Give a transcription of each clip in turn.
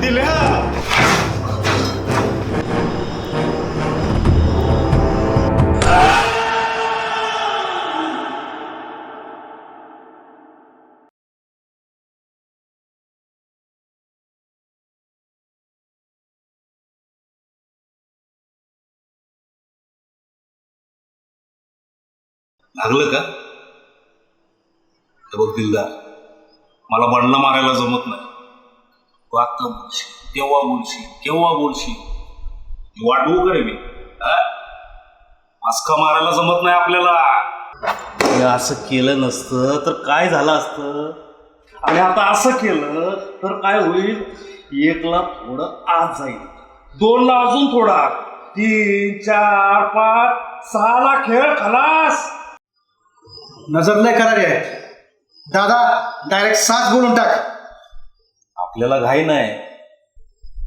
दिल्या लागलं का? बघ दिलदार मला बंडला मारायला जमत नाही. तू आत्ता बोलशील केव्हा बोलशील केव्हा बोलशील? ही वाट बघू का मी. हा? मारायला जमत नाही आपल्याला. हे असं केलं नसतं तर काय झालं असतं? आणि आता असं केलं तर काय होईल? एकला थोडं आज जाईल. दोनला अजून थोडा. तीन चार पाच सहाला खेळ खलास. नजर नाही करा रे दादा डायरेक्ट सात बोलून टाक. आपल्याला घाई नाही.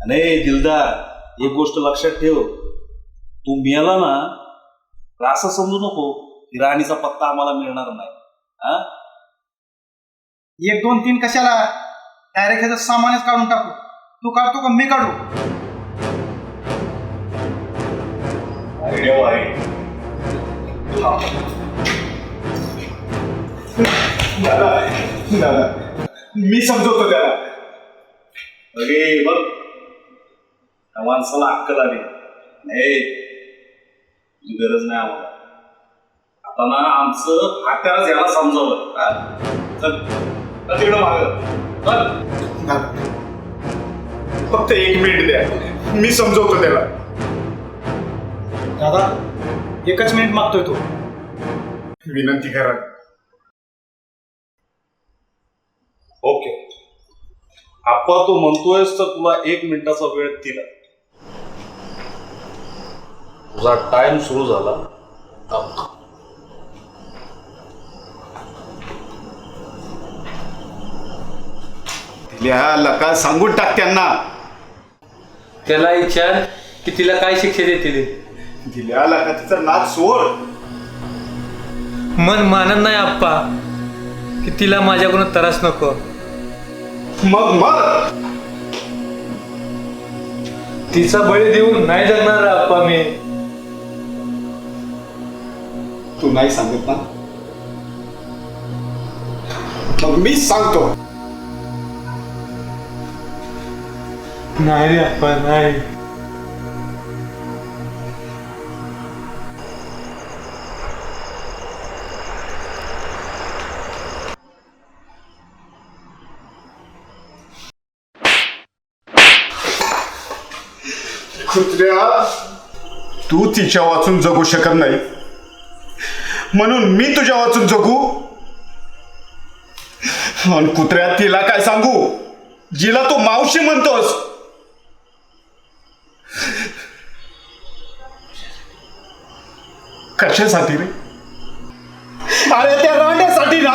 आणि दिलदार एक गोष्ट लक्षात ठेव. तू मिळाला ना तर असं समजू नको की राणीचा पत्ता आम्हाला मिळणार नाही. हा? एक दोन तीन कशाला? डायरेक्ट ह्याचं सामानच काढून टाकू. तू काढतो का मी काढू? आयडिया आहे. दादा दादा मी समजवतो त्याला. अरे बघ त्या माणसाला अक्कल आली नाही तुझी गरज नाही आम्हाला आता ना आमचं हात्यालाच याला समजावं हा? चल चल तिकडं मागं चल फक्त एक मिनिट द्या मी समजवतो त्याला दादा एकच मिनिट मागतोय तू विनंती करा ओके आप्पा तू म्हणतोयस तर तुला एक मिनिटाचा वेळ दिला. तुझा टाइम सुरू झाला. लका सांगून टाक त्यांना. त्याला विचार की तिला काय शिक्षा देतील? दिल्या लका तिचा नाच सोड. मन मानत नाही आप्पा की तिला माझ्याकडून त्रास नको. मग मग. तिचा बळी देऊन नाही जगणार आप्पा मी. तू नाही सांगत ना? मग मीच सांगतो. नाही रे आप्पा नाही. तू तिच्या वाचून जगू शकत नाही. म्हणून मी तुझ्या वाचून जगू. आणि कुत्र्या तिला काय सांगू? जिला तू मावशी म्हणतोस. कशासाठी रे? अरे त्या रांड्यासाठी ना.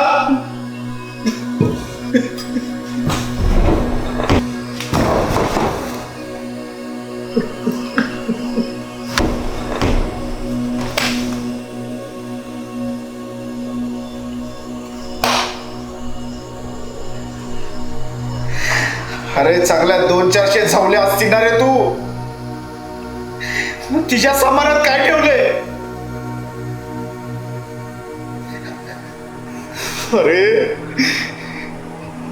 दोन चारशे झावले असतील ना रे तू? मग तिच्या सामानात काय ठेवले अरे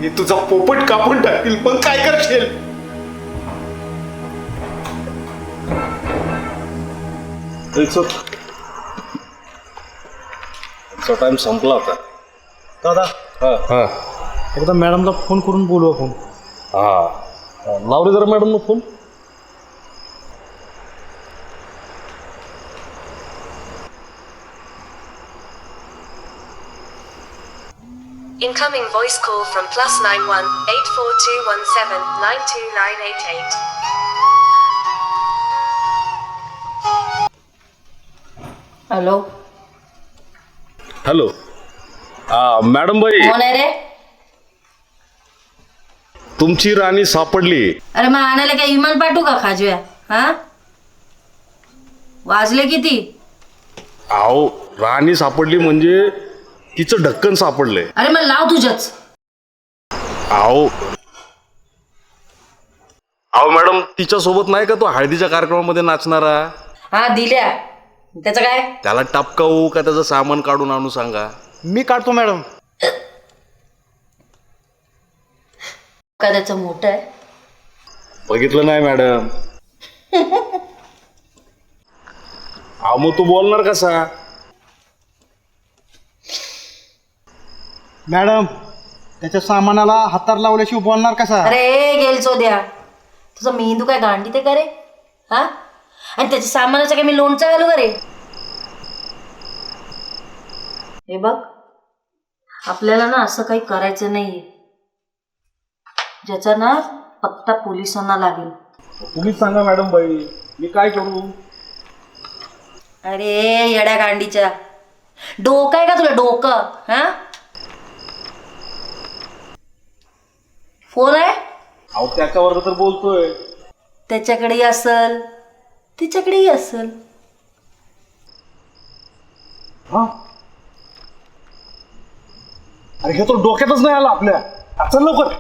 हे तुझा पोपट कापून टाकतील पण काय करशील? टाइम संपला आता. दादा. हा. हा एकदा मॅडमला फोन करून बोलू आपण. हा. लावले जरा madam phone Incoming voice call from plus nine one eight four two one seven nine two nine eight eight. Hello hello हा मॅडम बाई कोण आहे रे तुमची राणी सापडली. अरे मग आणायला काय विमान पाठवू का खाजव्या? हा? वाजले किती? अहो राणी सापडली म्हणजे तिचं ढक्कन सापडलंय. अरे मग लाव तुझ्याच अहो अहो मॅडम तिच्या सोबत नाही का तो हळदीच्या कार्यक्रमामध्ये नाचणारा? हा दिल्या. त्याचं काय? त्याला टपकावू का त्याचं सामान काढून आणू सांगा? मी काढतो मॅडम. का त्याचं मोठं आहे. बघितलं नाही मॅडम. अहो मग तू बोलणार कसा? मॅडम त्याच्या सामानाला हातार लावल्याशिवाय बोलणार कसा? अरे गेलचो द्या तुझा मेंदू काय गांडी ते करे हा? आणि त्याच्या सामानाचं काय मी लोणचं घालू का रे? हे बघ आपल्याला ना असं काही करायचं नाहीये. ज्याचा ना पत्ता पोलिसांना लागेल. तुम्हीच सांगा मॅडम बाई. मी काय करू? अरे येड्या गांडीच्या. डोकं आहे का तुला डोकं? हा? फोन आहे? अहो त्याच्यावर तर बोलतोय. त्याच्याकडेही असल तिच्याकडेही असल. हा? अरे हे तर डोक्यातच नाही आला आपल्या. चल लवकर.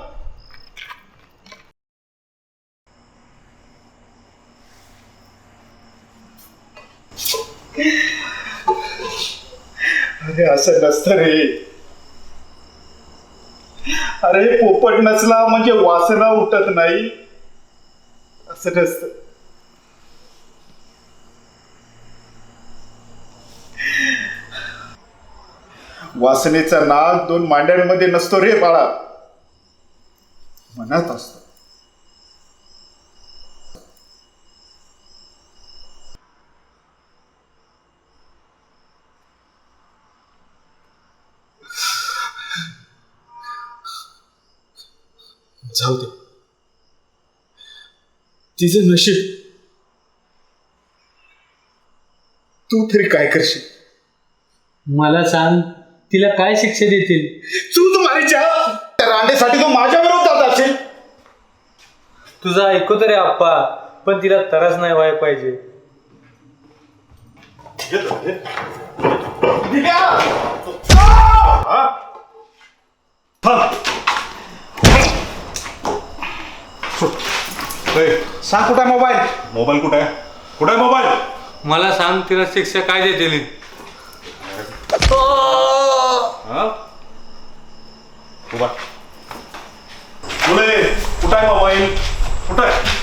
अरे असं नसतं रे. अरे पोपट नसला म्हणजे वासना उठत नाही. असं नसतं. वासनेचा नाद दोन मांड्यांमध्ये नसतो रे बाळा. मनात असतो जाऊ दे तिचं नशीब. तू तरी काय करशील? मला सांग तिला काय शिक्षा देतील? चूत मारायच्या त्या रांडेसाठी तू माझ्या विरोधात असेल तुझा ऐकू तरी आप्पा पण तिला त्रास नाही व्हायला पाहिजे. सांग कुठं मोबाईल? मोबाईल कुठे आहे? कुठे आहे मोबाईल? मला सांग तिला शिक्षा काय देतील? उभा. पुढे कुठे आहे मोबाईल? कुठे आहे?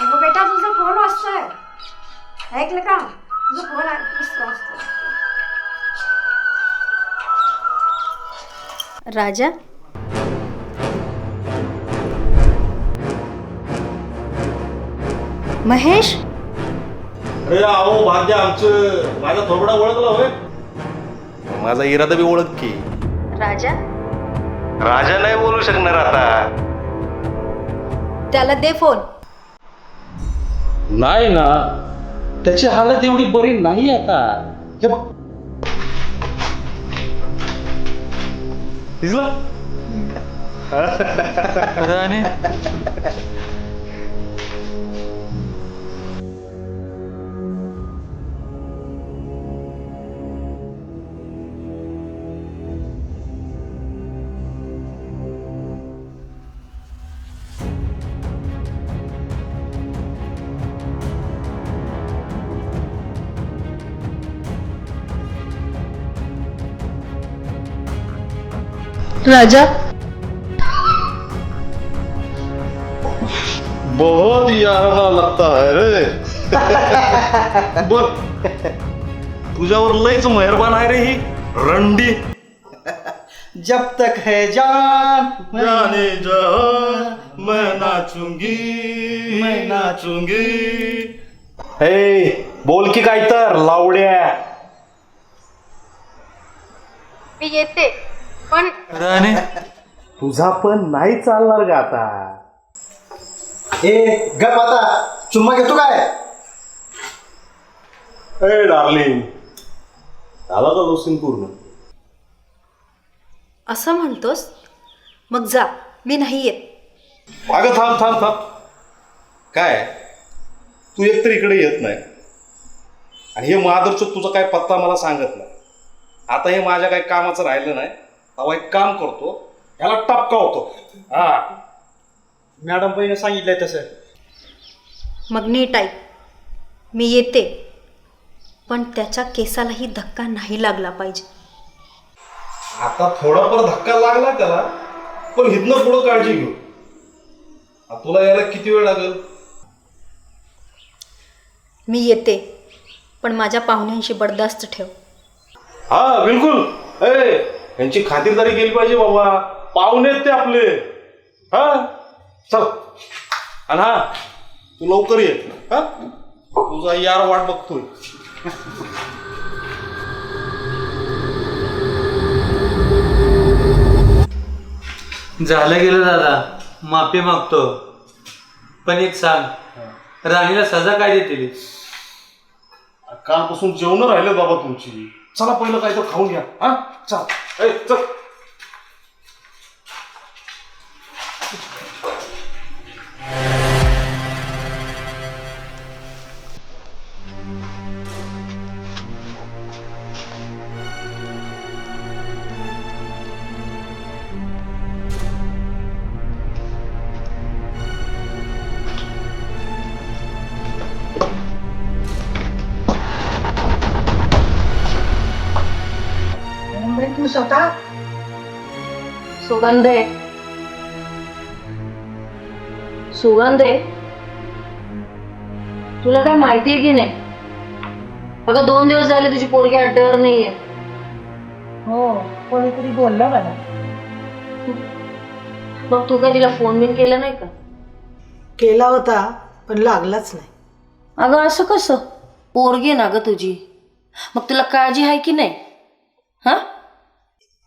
अगं बेटा तुझा फोन वाजतोय. ऐकलं का तुझा फोन वाजतोय. राजा? महेश? अरे अहो भाग्य आमचं. माझा थोबडा ओळखला होय. माझा इरादा बी ओळख की. राजा? राजा नाही बोलू शकणार आता. त्याला दे फोन. नाही ना. त्याची हालत एवढी बरी नाही आता. हे बघ. दिसला? राजा? बहुत याराना लगता है रे। बर तुझ्यावर लयच मेहरबान आहे रे ही रंडी। जब तक है जान जाने जहां मैं नाचूंगी। मैं नाचूंगी। हे बोल की काय तर लावड्या। मी येते. पण राणे तुझा पण नाही चालणार का आता. ए गप आता. चुम्मा घेतो काय? ए डार्लिंग झाला का लोसिंग पूर्ण? असं म्हणतोस? मग जा. मी नाही येत. अगं थांब थांब थांब. काय? तू एकतर इकडे येत नाही. आणि हे महादरचं तुझा काय पत्ता मला सांगत नाही. आता हे माझ्या काही कामाचं राहिलं नाही. तेव्हा एक काम करतो ह्याला टपका होतो. हा. मॅडम पहिने सांगितलंय तसं. मग नीट ऐक. मी येते. पण त्याच्या केसालाही धक्का नाही लागला पाहिजे. आता थोडाफार धक्का लागला त्याला पण हिथनं पुढं काळजी घेऊ. तुला यायला किती वेळ लागेल? मी येते. पण माझ्या पाहुण्यांशी बडदास्त ठेव. हा बिलकुल. ए यांची खातिरदारी केली पाहिजे बाबा. पाहुणे ते आपले. हा? चल. आणि हा? तू लवकर ये. हा? तुझा यार वाट बघतोय. झालं गेलं दादा. माफी मागतो. पण एक सांग. राणीला सजा काय देतील? कालपासून जेवण राहिले बाबा तुमची. चला पहिलं काय तर खाऊन घ्या. हा? चल. ए चल सुगंधे सुगंधे तुला काय माहिती आहे की नाही? अगं दोन दिवस झाले तुझी पोरगी अड्ड्यावर नाहीये. हो कोणीतरी बोललं मला. मग तू काय तिला फोन बिन केला नाही का? केला होता पण लागलाच नाही. अगं असं कसं? पोरगी ना ग तुझी. मग तुला काळजी आहे की नाही? हा?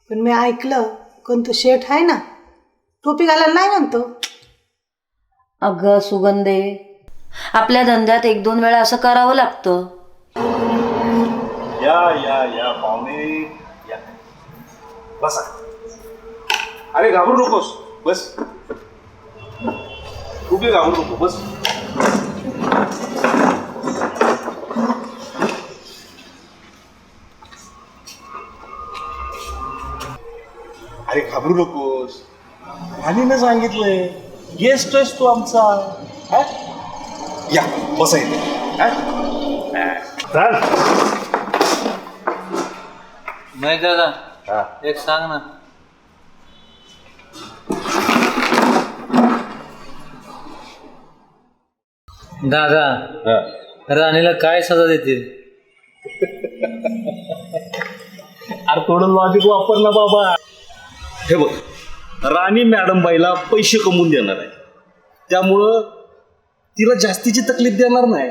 पण मी ऐकलं कोणतं शेठ आहे ना? टोपी घालायला नाही म्हणतो. अगं सुगंधे आपल्या धंद्यात एक दोन वेळा असं करावं लागतं. या या या पाहुणे. या. बसा. अरे घाबरू नकोस. बस. तू घाबरू नको. बस. अरे घाबरू नकोस. राणीनं सांगितलंय गेस्ट आहेस तू आमचा. हा? या बसा इथे. हा? चाल. नाही दादा एक सांग ना. दादा राणीला काय सजा देतील? अरे थोडं लॉजिक वापर ना बाबा. हे बघ राणी मॅडम बाईला पैसे कमवून देणार आहे. त्यामुळं तिला जास्तीची तकलीफ देणार नाही.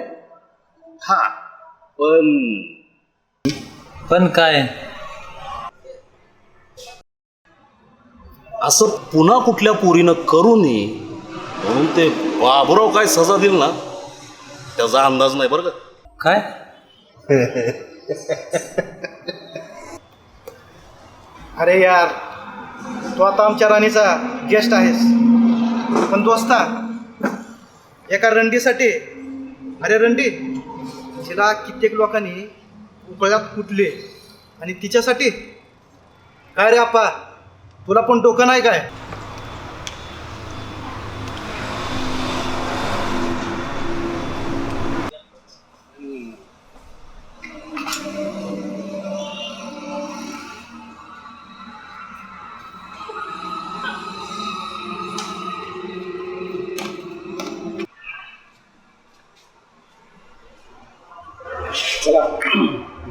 हा पण पण काय? असं पुन्हा कुठल्या पोरीनं करू नये म्हणून ते बाबुराव काय सजा दिल ना त्याचा अंदाज नाही बरं का. काय? अरे यार तू आता आमच्या राणीचा गेस्ट आहेस. पण दोस्ता एका रंडीसाठी. अरे रंडी तिला कित्येक लोकांनी उकळ्यात कुटले आणि तिच्यासाठी. काय रे आपा तुला पण डोकं नाही काय?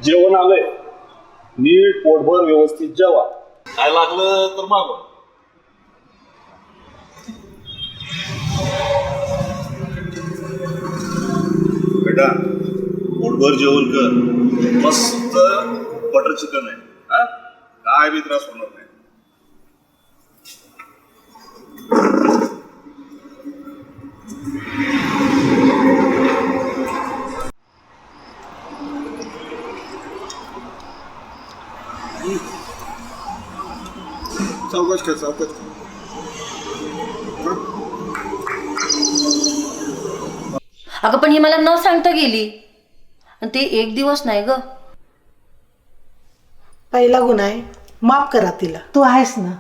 जेवण आलंय. नीट पोटभर व्यवस्थित जेवा. काय लागलं तर मागव. बेटा पोटभर जेवण कर. मस्त बटर चिकन आहे. हा? काय बी त्रास होणार नाही. चौकश कर चौकश अगं पण ही मला न सांगता गेली. आणि ते एक दिवस नाही ग. पहिला गुन्हा आहे. माफ करा तिला. तू आहेस ना.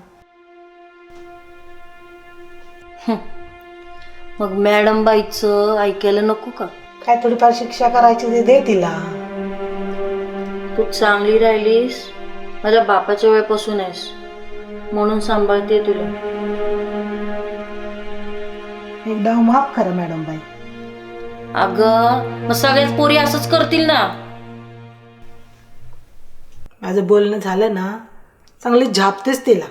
मग मॅडम बाईचं ऐकायला नको का? काय थोडीफार शिक्षा करायची ते दे तिला. तू चांगली राहिलीस. माझ्या बापाच्या वेळपासून आहेस. म्हणून सांभाळते तुला. एकदा माफ करा मॅडम बाई. अगं मग सगळ्याच पोरी असंच करतील ना? माझं बोलणं झालं ना चांगली झापतेच तिला.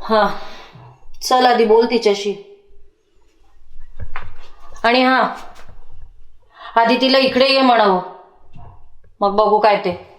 हा. चल आधी बोल तिच्याशी. आणि हा आधी तिला इकडे ये म्हणावं. मग बघू काय ते.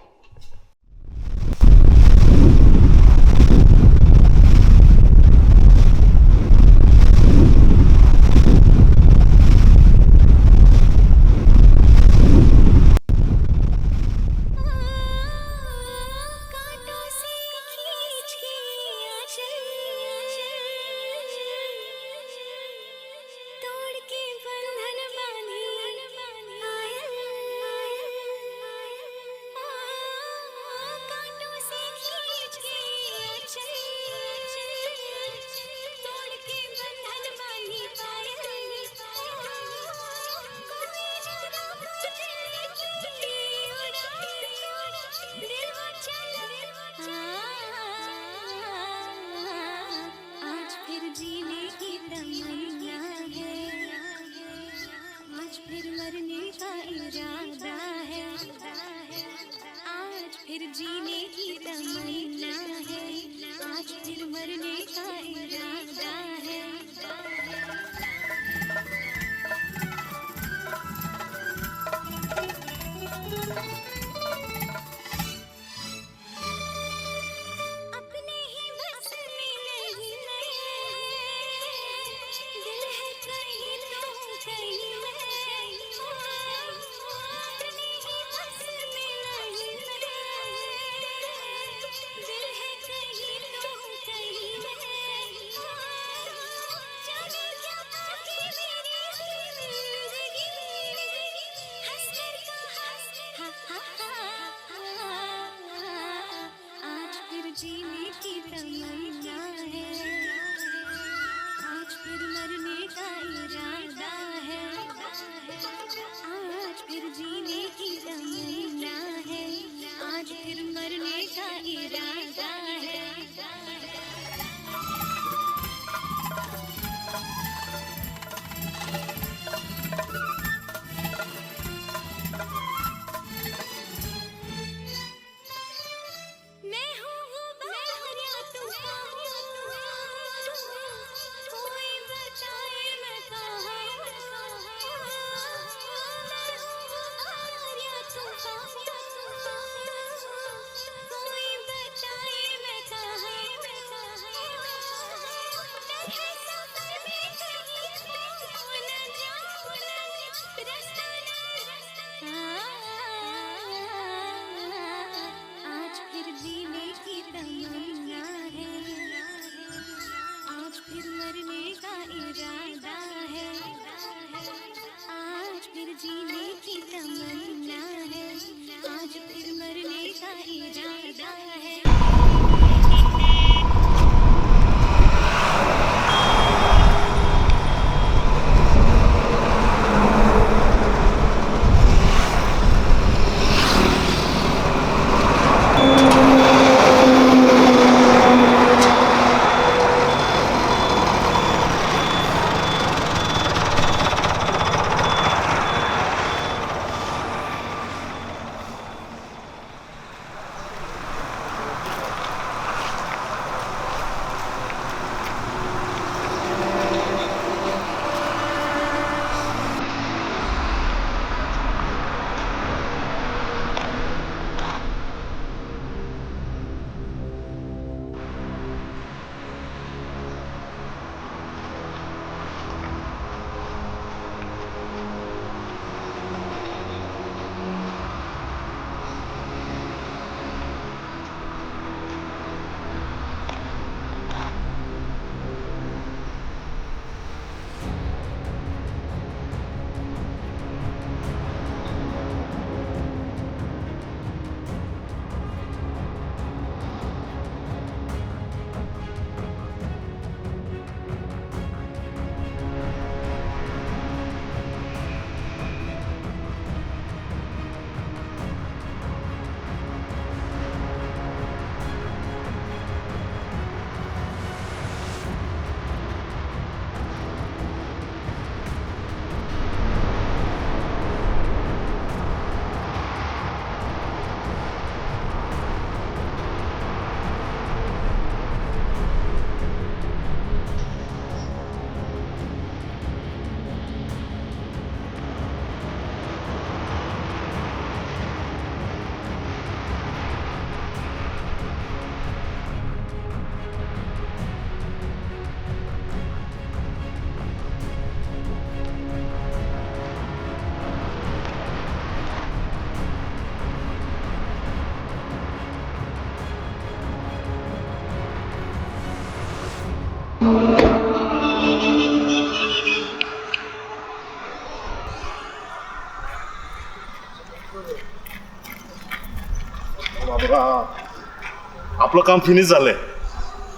आपलं काम फिनिश झालंय.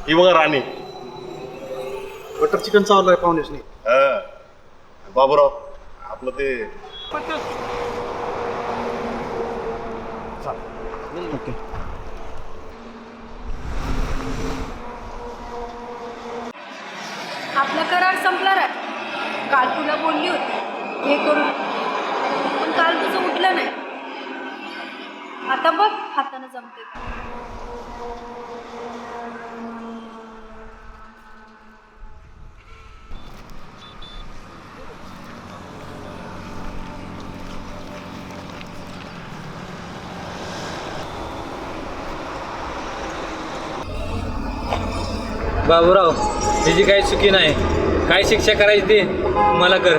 ही बघा राणी. Butter chicken चावलंय पाहुण्यासनी. हा. बाबूराव आपलं ते आपला करार संपणार आहे. काल तुला बोलली होती. हे करून पण काल तुझं उठलं नाही. आता बघ हाताने जमते का? बाबूराव तिची काही चुकी नाही. काय शिक्षा करायची ती? मला कर.